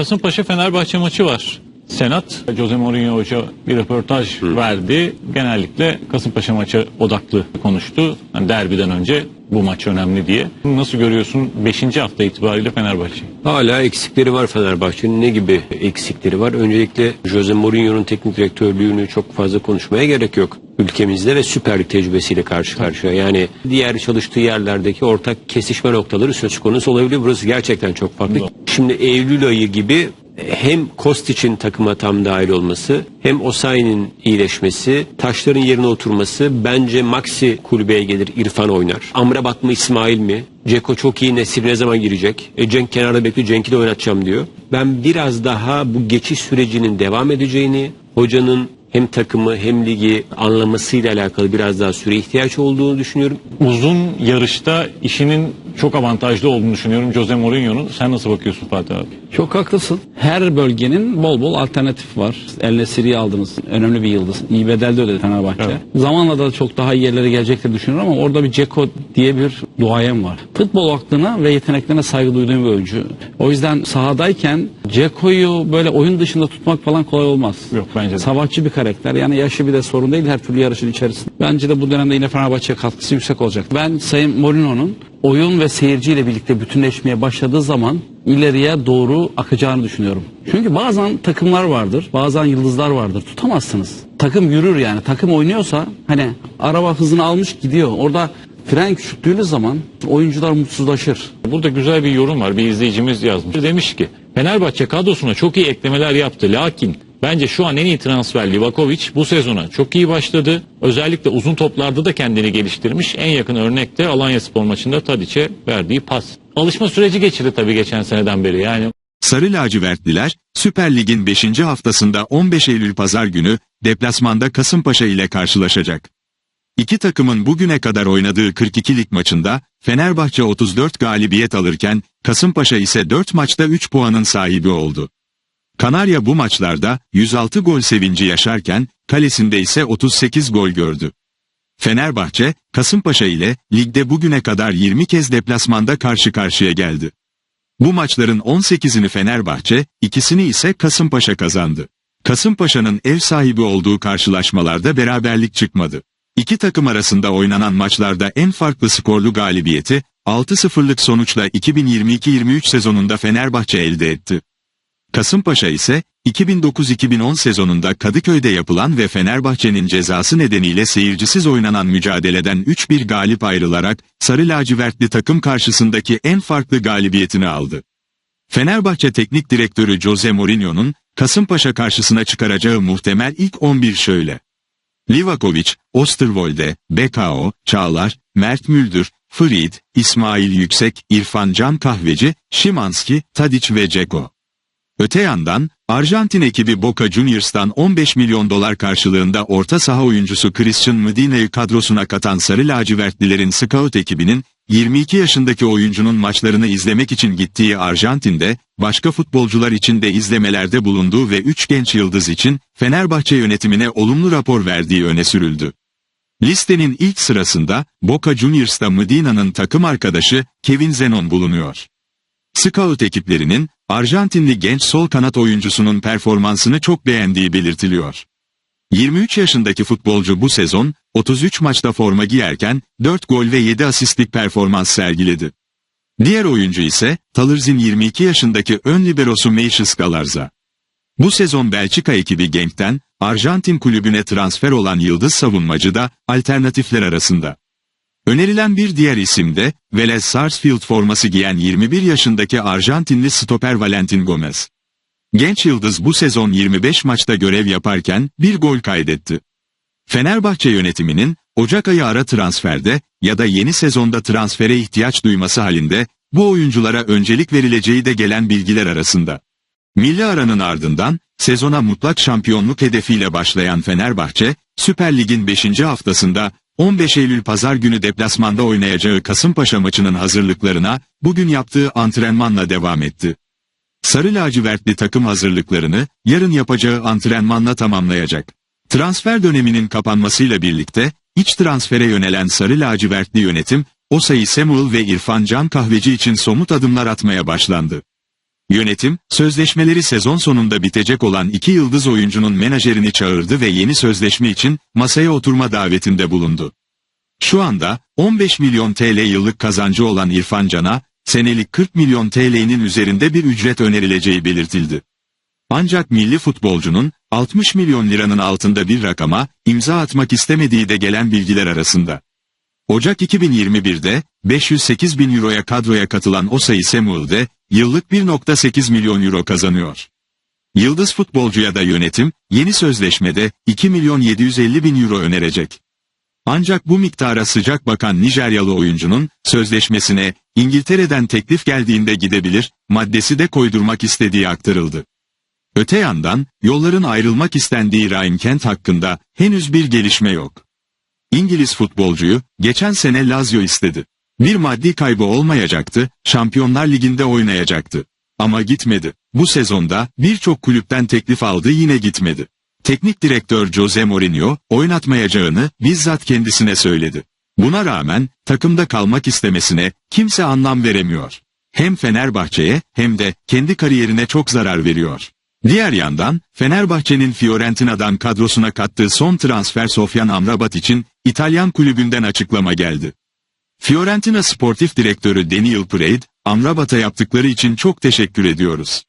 Kasımpaşa Fenerbahçe maçı var. Senat, Jose Mourinho Hoca bir röportaj verdi. Genellikle Kasımpaşa maçı odaklı konuştu. Yani derbiden önce bu maç önemli diye. Nasıl görüyorsun 5. hafta itibariyle Fenerbahçe? Hala eksikleri var Fenerbahçe'nin. Ne gibi eksikleri var? Öncelikle Jose Mourinho'nun teknik direktörlüğünü çok fazla konuşmaya gerek yok. Ülkemizde ve Süper Lig tecrübesiyle karşı karşıya. Yani diğer çalıştığı yerlerdeki ortak kesişme noktaları söz konusu olabilir. Burası gerçekten çok farklı. Şimdi Eylül ayı gibi hem Kostic'in takıma tam dahil olması hem Osayi'nin iyileşmesi, taşların yerine oturması bence Maxi kulübeye gelir İrfan oynar. Amrabat mı İsmail mi? Ceko çok iyi Nesir ne zaman girecek? E, Cenk kenarda bekliyor Cenk'i de oynatacağım diyor. Ben biraz daha bu geçiş sürecinin devam edeceğini, hocanın hem takımı hem ligi anlamasıyla alakalı biraz daha süre ihtiyaç olduğunu düşünüyorum. Uzun yarışta işinin çok avantajlı olduğunu düşünüyorum Jose Mourinho'nun. Sen nasıl bakıyorsun Fatih abi? Çok haklısın. Her bölgenin bol bol alternatif var. El Nesiri'yi aldınız. Önemli bir yıldız. İyi bedelde ödedi Fenerbahçe. Evet. Zamanla da çok daha iyi yerlere gelecektir düşünüyorum ama orada bir Ceko diye bir duayen var. Futbol aklına ve yeteneklerine saygı duyduğum bir oyuncu. O yüzden sahadayken Ceko'yu böyle oyun dışında tutmak falan kolay olmaz. Yok, bence de. Savaşçı bir karakter. Yani yaşı bir de sorun değil her türlü yarışın içerisinde. Bence de bu dönemde yine Fenerbahçe'ye katkısı yüksek olacak. Ben Sayın Mourinho'nun oyun ve seyirciyle birlikte bütünleşmeye başladığı zaman ileriye doğru akacağını düşünüyorum. Çünkü bazen takımlar vardır, bazen yıldızlar vardır. Tutamazsınız. Takım yürür yani. Takım oynuyorsa hani araba hızını almış gidiyor. Orada fren küçülttüğünüz zaman oyuncular mutsuzlaşır. Burada güzel bir yorum var. Bir izleyicimiz yazmış. Demiş ki Fenerbahçe kadrosuna çok iyi eklemeler yaptı. Lakin bence şu an en iyi transfer Livakovic bu sezona çok iyi başladı. Özellikle uzun toplarda da kendini geliştirmiş. En yakın örnek de Alanya Spor maçında Tadiç'e verdiği pas. Alışma süreci geçirdi tabii geçen seneden beri. Yani Sarı lacivertliler Süper Lig'in 5. haftasında 15 Eylül pazar günü deplasmanda Kasımpaşa ile karşılaşacak. İki takımın bugüne kadar oynadığı 42 lig maçında Fenerbahçe 34 galibiyet alırken Kasımpaşa ise 4 maçta 3 puanın sahibi oldu. Kanarya bu maçlarda 106 gol sevinci yaşarken kalesinde ise 38 gol gördü. Fenerbahçe, Kasımpaşa ile ligde bugüne kadar 20 kez deplasmanda karşı karşıya geldi. Bu maçların 18'ini Fenerbahçe, ikisini ise Kasımpaşa kazandı. Kasımpaşa'nın ev sahibi olduğu karşılaşmalarda beraberlik çıkmadı. İki takım arasında oynanan maçlarda en farklı skorlu galibiyeti, 6-0'lık sonuçla 2022-23 sezonunda Fenerbahçe elde etti. Kasımpaşa ise 2009-2010 sezonunda Kadıköy'de yapılan ve Fenerbahçe'nin cezası nedeniyle seyircisiz oynanan mücadeleden 3-1 galip ayrılarak Sarı Lacivertli takım karşısındaki en farklı galibiyetini aldı. Fenerbahçe Teknik Direktörü Jose Mourinho'nun Kasımpaşa karşısına çıkaracağı muhtemel ilk 11 şöyle. Livakovic, Osterwolde, Bekao, Çağlar, Mert Müldür, Fried, İsmail Yüksek, İrfan Can Kahveci, Şimanski, Tadic ve Ceko. Öte yandan, Arjantin ekibi Boca Juniors'tan 15 milyon dolar karşılığında orta saha oyuncusu Christian Medina'yı kadrosuna katan Sarı Lacivertlilerin scout ekibinin, 22 yaşındaki oyuncunun maçlarını izlemek için gittiği Arjantin'de, başka futbolcular için de izlemelerde bulunduğu ve 3 genç yıldız için, Fenerbahçe yönetimine olumlu rapor verdiği öne sürüldü. Listenin ilk sırasında, Boca Juniors'ta Medina'nın takım arkadaşı, Kevin Zenon bulunuyor. Scout ekiplerinin Arjantinli genç sol kanat oyuncusunun performansını çok beğendiği belirtiliyor. 23 yaşındaki futbolcu bu sezon 33 maçta forma giyerken 4 gol ve 7 asistlik performans sergiledi. Diğer oyuncu ise Talır'ın 22 yaşındaki ön liberosu Meişis Galarza. Bu sezon Belçika ekibi Genk'ten Arjantin kulübüne transfer olan yıldız savunmacı da alternatifler arasında. Önerilen bir diğer isim de Vélez Sarsfield forması giyen 21 yaşındaki Arjantinli stoper Valentin Gomez. Genç yıldız bu sezon 25 maçta görev yaparken bir gol kaydetti. Fenerbahçe yönetiminin Ocak ayı ara transferde ya da yeni sezonda transfere ihtiyaç duyması halinde bu oyunculara öncelik verileceği de gelen bilgiler arasında. Milli aranın ardından sezona mutlak şampiyonluk hedefiyle başlayan Fenerbahçe, Süper Lig'in 5. haftasında 15 Eylül pazar günü deplasmanda oynayacağı Kasımpaşa maçının hazırlıklarına bugün yaptığı antrenmanla devam etti. Sarı lacivertli takım hazırlıklarını yarın yapacağı antrenmanla tamamlayacak. Transfer döneminin kapanmasıyla birlikte iç transfere yönelen sarı lacivertli yönetim Osayi Samuel ve İrfan Can Kahveci için somut adımlar atmaya başlandı. Yönetim, sözleşmeleri sezon sonunda bitecek olan iki yıldız oyuncunun menajerini çağırdı ve yeni sözleşme için masaya oturma davetinde bulundu. Şu anda 15 milyon TL yıllık kazancı olan İrfan Can'a senelik 40 milyon TL'nin üzerinde bir ücret önerileceği belirtildi. Ancak milli futbolcunun 60 milyon liranın altında bir rakama imza atmak istemediği de gelen bilgiler arasında. Ocak 2021'de 508 bin euroya kadroya katılan Osayi Samuel'de yıllık 1.8 milyon euro kazanıyor. Yıldız futbolcuya da yönetim yeni sözleşmede 2 milyon 750 bin euro önerecek. Ancak bu miktara sıcak bakan Nijeryalı oyuncunun sözleşmesine İngiltere'den teklif geldiğinde gidebilir maddesi de koydurmak istediği aktarıldı. Öte yandan yolların ayrılmak istendiği Ryan Kent hakkında henüz bir gelişme yok. İngiliz futbolcuyu geçen sene Lazio istedi. Bir maddi kaybı olmayacaktı, Şampiyonlar Ligi'nde oynayacaktı. Ama gitmedi. Bu sezonda birçok kulüpten teklif aldı yine gitmedi. Teknik direktör Jose Mourinho oynatmayacağını bizzat kendisine söyledi. Buna rağmen takımda kalmak istemesine kimse anlam veremiyor. Hem Fenerbahçe'ye hem de kendi kariyerine çok zarar veriyor. Diğer yandan Fenerbahçe'nin Fiorentina'dan kadrosuna kattığı son transfer Sofyan Amrabat için İtalyan kulübünden açıklama geldi. Fiorentina Sportif Direktörü Daniel Prade, Amrabat'a yaptıkları için çok teşekkür ediyoruz.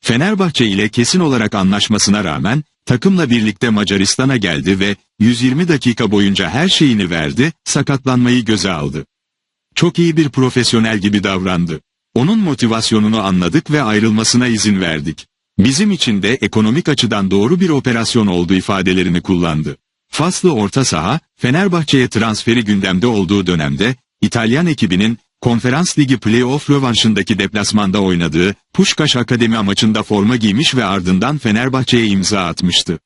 Fenerbahçe ile kesin olarak anlaşmasına rağmen takımla birlikte Macaristan'a geldi ve 120 dakika boyunca her şeyini verdi, sakatlanmayı göze aldı. Çok iyi bir profesyonel gibi davrandı. Onun motivasyonunu anladık ve ayrılmasına izin verdik. Bizim için de ekonomik açıdan doğru bir operasyon oldu ifadelerini kullandı. Faslı orta saha, Fenerbahçe'ye transferi gündemde olduğu dönemde, İtalyan ekibinin Konferans Ligi Playoff rövanşındaki deplasmanda oynadığı Puşkaş Akademi maçında forma giymiş ve ardından Fenerbahçe'ye imza atmıştı.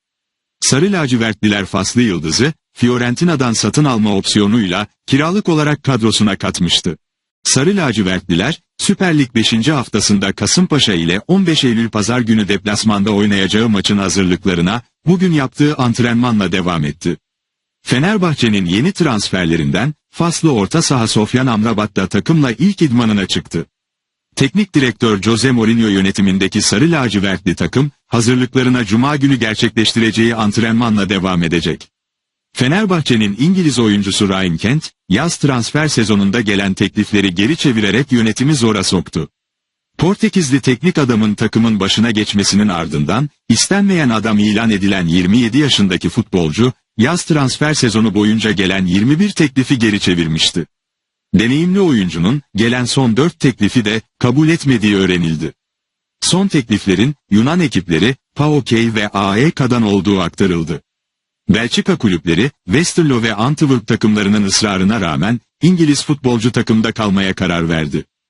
Sarı lacivertliler Faslı Yıldız'ı, Fiorentina'dan satın alma opsiyonuyla kiralık olarak kadrosuna katmıştı. Sarı lacivertliler, Süper Lig 5. haftasında Kasımpaşa ile 15 Eylül Pazar günü deplasmanda oynayacağı maçın hazırlıklarına bugün yaptığı antrenmanla devam etti. Fenerbahçe'nin yeni transferlerinden Faslı orta saha Sofyan Amrabat da takımla ilk idmanına çıktı. Teknik direktör Jose Mourinho yönetimindeki sarı lacivertli takım, hazırlıklarına cuma günü gerçekleştireceği antrenmanla devam edecek. Fenerbahçe'nin İngiliz oyuncusu Ryan Kent, yaz transfer sezonunda gelen teklifleri geri çevirerek yönetimi zora soktu. Portekizli teknik adamın takımın başına geçmesinin ardından, istenmeyen adam ilan edilen 27 yaşındaki futbolcu, yaz transfer sezonu boyunca gelen 21 teklifi geri çevirmişti. Deneyimli oyuncunun gelen son 4 teklifi de kabul etmediği öğrenildi. Son tekliflerin Yunan ekipleri PAOK ve AEK'dan olduğu aktarıldı. Belçika kulüpleri Westerlo ve Antwerp takımlarının ısrarına rağmen İngiliz futbolcu takımda kalmaya karar verdi.